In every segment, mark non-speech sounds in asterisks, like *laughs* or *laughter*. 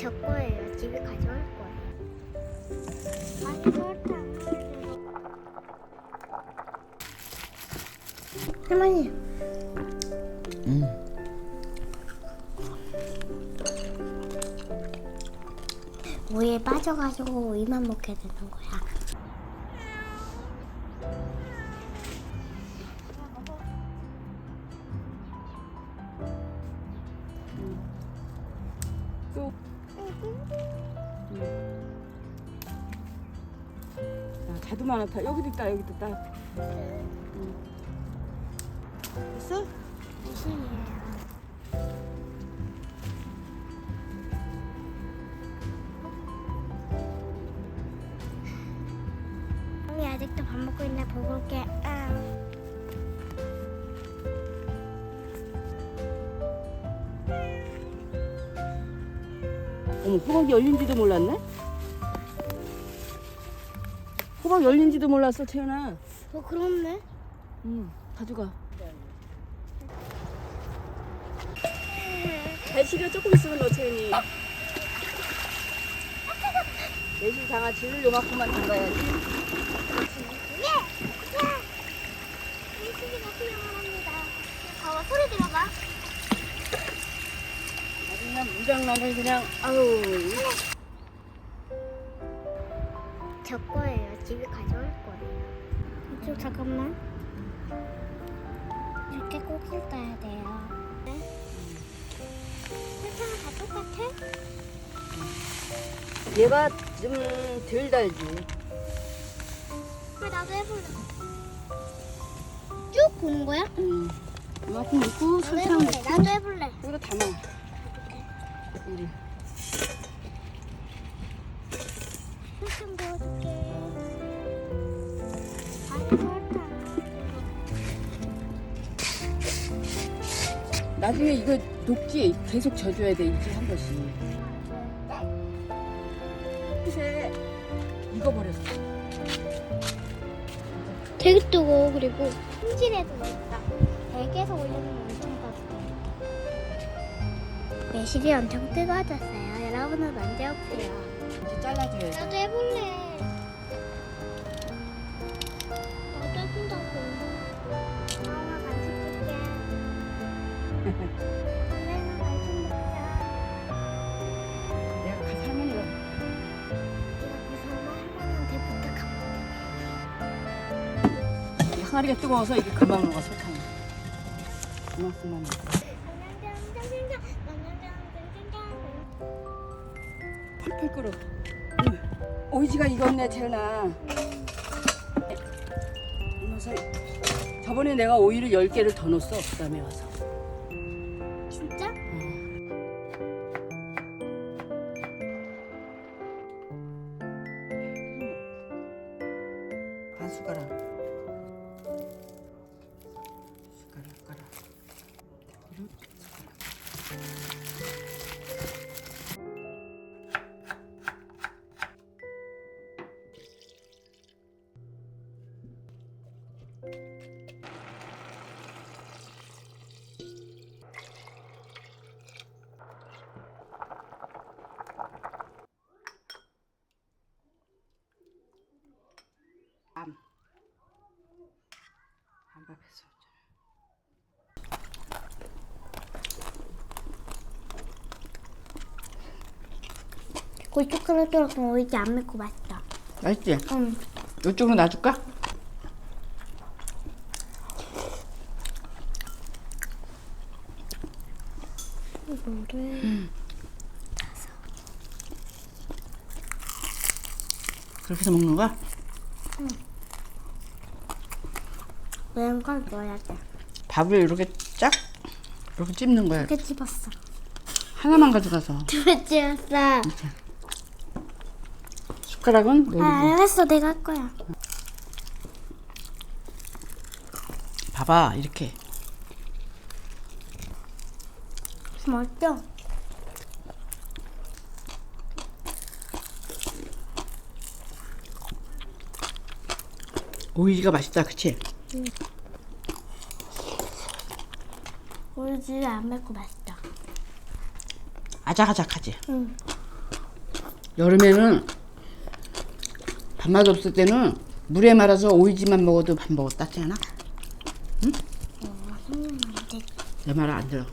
저 거예요. 집에 가져올 거예요. 할머니. 음. 오이에 빠져가지고 오이만 먹게 되는 거야. 자두 많다. 여기도 있다. 여기도 있다. 됐어? 무슨이에요? 우리 아직도 밥 먹고 있나 보고 올게. 아. 어머, 호박이 열린지도 몰랐네? 호박 열린지도 몰랐어, 채연아. 어 그렇네. 응, 가져가. 배실이 조금 있으면 넣어, 채연이. 배실 장아찌를 요만큼만 담가야지. 예! 예! 일식이가 필요합니다. 봐봐 소리 들어봐. 그냥 무장난을 그냥, 아유. 저 거예요. 집에 가져올 거예요. 이쪽 잠깐만. 이렇게 꼭 씻어야 돼요. 네? 설탕은 다 똑같아? 얘가 좀 덜 달지. 왜 나도 해볼래? 쭉 보는 거야? 응. 이만큼 넣고 나도 설탕 해볼래. 넣고 나도 해볼래. 여기다 담아. 우리. 설탕 넣어줄게. 나중에 이거 녹지 계속 져줘야 돼 일주일에 한 번씩. 이제 익어버렸어. 되게 뜨거워 그리고 품질에도 있다. 댁에서 올리면 엄청 따뜻해. 매실이 엄청 뜨거워졌어요. 여러분은 언제 오세요? 이제 잘라줘야 돼. 나도 해볼래. 내가 가서 할머니가. 이 항아리가 뜨거워서 이게 금방 녹아 설탕이. 넣어. 펄펄 끓어. 응. 오이지가 익었네 채연아. 그래서 저번에 내가 오이를 10개를 더 넣었어 그 다음에 와서. 숟가락, 한밥해서 골쭉그릇으로 오이지 안 맵고 맛있다. 맛있지? 응. 이쪽으로 놔줄까? 이거를 그렇게 해서 먹는 거야? 매운 걸 넣어야 돼. 밥을 이렇게 쫙 이렇게 찝는 거야. 이렇게 집었어. 하나만 가져가서 *laughs* 두배 집었어. 숟가락은 내리고 아, 알았어. 내가 할 거야. 봐봐 이렇게 맛있죠? 오이지가 맛있다 그치? 오이지 안 맵고 맛있다. 아작아작하지? 응. 여름에는 밥맛 없을 때는 물에 말아서 오이지만 먹어도 밥 먹었다 지 않아? 내말안 들어.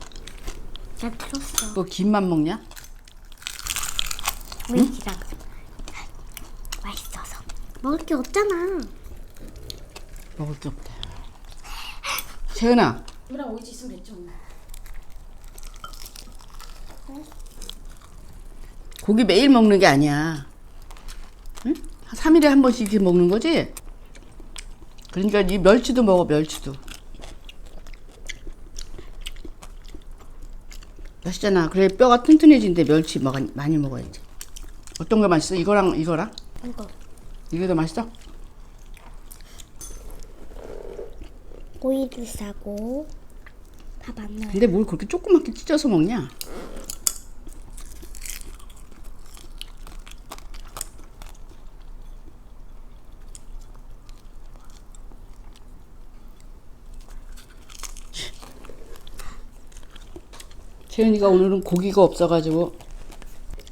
잘 들었어. 그 김만 먹냐? 물기랑 맛있어서 먹을 게 없잖아. 먹을 게 없다. 채은아, 이랑 오이지 있으면 됐죠. 고기 매일 먹는 게 아니야. 응? 3일에 한 번씩 이렇게 먹는 거지? 그러니까 이 멸치도 먹어, 멸치도. 맛있잖아. 그래 뼈가 튼튼해진대 멸치 먹, 많이 먹어야지. 어떤 게 맛있어? 이거랑 이거랑? 이거 이게 더 맛있어? 오이도 싸고 밥 안 넣어. 근데 뭘 그렇게 조그맣게 찢어서 먹냐? 채은이가 오늘은 고기가 없어가지고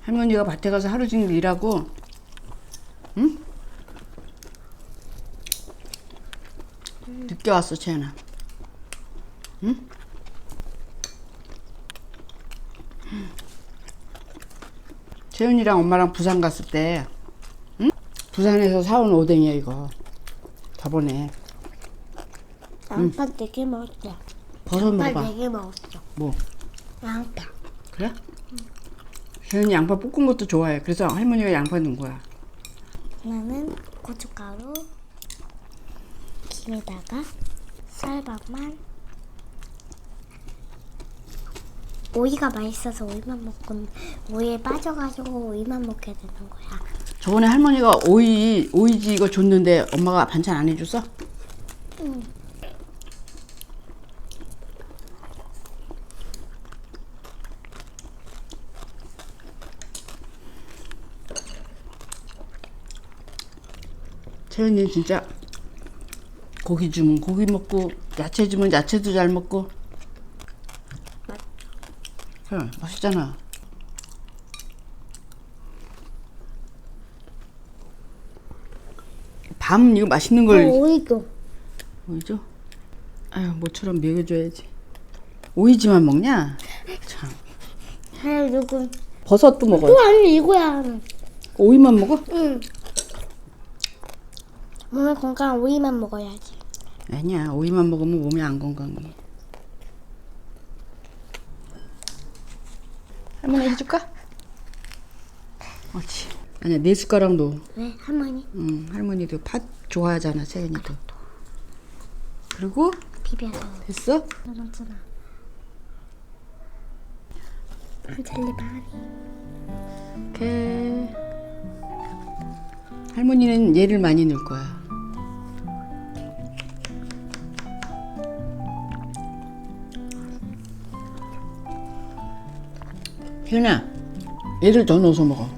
할머니가 밭에 가서 하루 종일 일하고 응? 늦게 왔어 채은아 채은이랑 엄마랑 부산 갔을 때, 응? 부산에서 사온 오뎅이야 이거. 저번에 양파 되게 먹었어. 버섯 양파 먹어봐. 되게 먹었어. 뭐 양파. 그래? 채은이 양파 볶은 것도 좋아해. 그래서 할머니가 양파 넣은 거야. 나는 고춧가루 김에다가 쌀밥만 오이가 맛있어서 오이만 먹고 오이에 빠져가지고 오이만 먹게 되는 거야. 저번에 할머니가 오이 오이지 이거 줬는데 엄마가 반찬 안 해줬어? 응. 채은이 진짜 고기 주면 고기 먹고 야채 주면 야채도 잘 먹고. 그래 맛있잖아. 밤 이거 맛있는 걸 오이도. 뭐죠? 아유 모처럼 먹여줘야지. 오이지만 먹냐? 참아 누구? 버섯도 먹어. 또 아니 이거야. 오이만 먹어? 응. 몸에 건강한 오이만 먹어야지. 아니야 오이만 먹으면 몸이 안 건강해. 할머니 해줄까? 옳지. 아니야 네 숟가락 넣어. 왜 할머니 응 할머니도 팥 좋아하잖아 세연이도. 그리고 비벼서 됐어? 넣어놨잖아. 젤리바리. 이렇게 할머니는 얘를 많이 넣을 거야. 현아, 얘를 더 넣어서 먹어.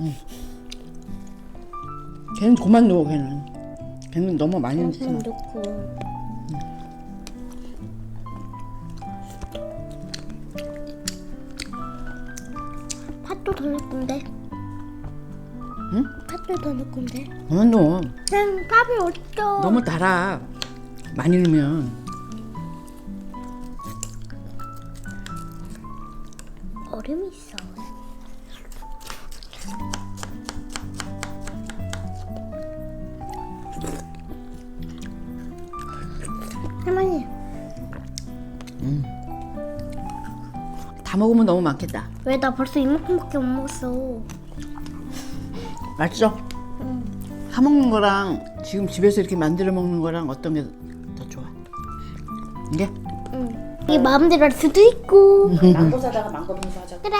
응. 걔는 그만 넣어, 걔는. 걔는 너무 많이 넣지 마. 좀 넣고. 팥도 더 넣을 건데. 응? 팥도 더 넣을 건데. 그만 넣어. 난 밥이 어딨어. 너무 달아. 많이 넣으면. 얼음이 있어. 할머니, 다 먹으면 너무 많겠다. 왜 나 벌써 이만큼밖에 못 먹었어? 맛있어? 응. 사 먹는 거랑 지금 집에서 이렇게 만들어 먹는 거랑 어떤 게 더 좋아? 이게? 응. 이게 마음대로 할 수도 있고. 망고 사다가 망고 빙수 하자. 그래.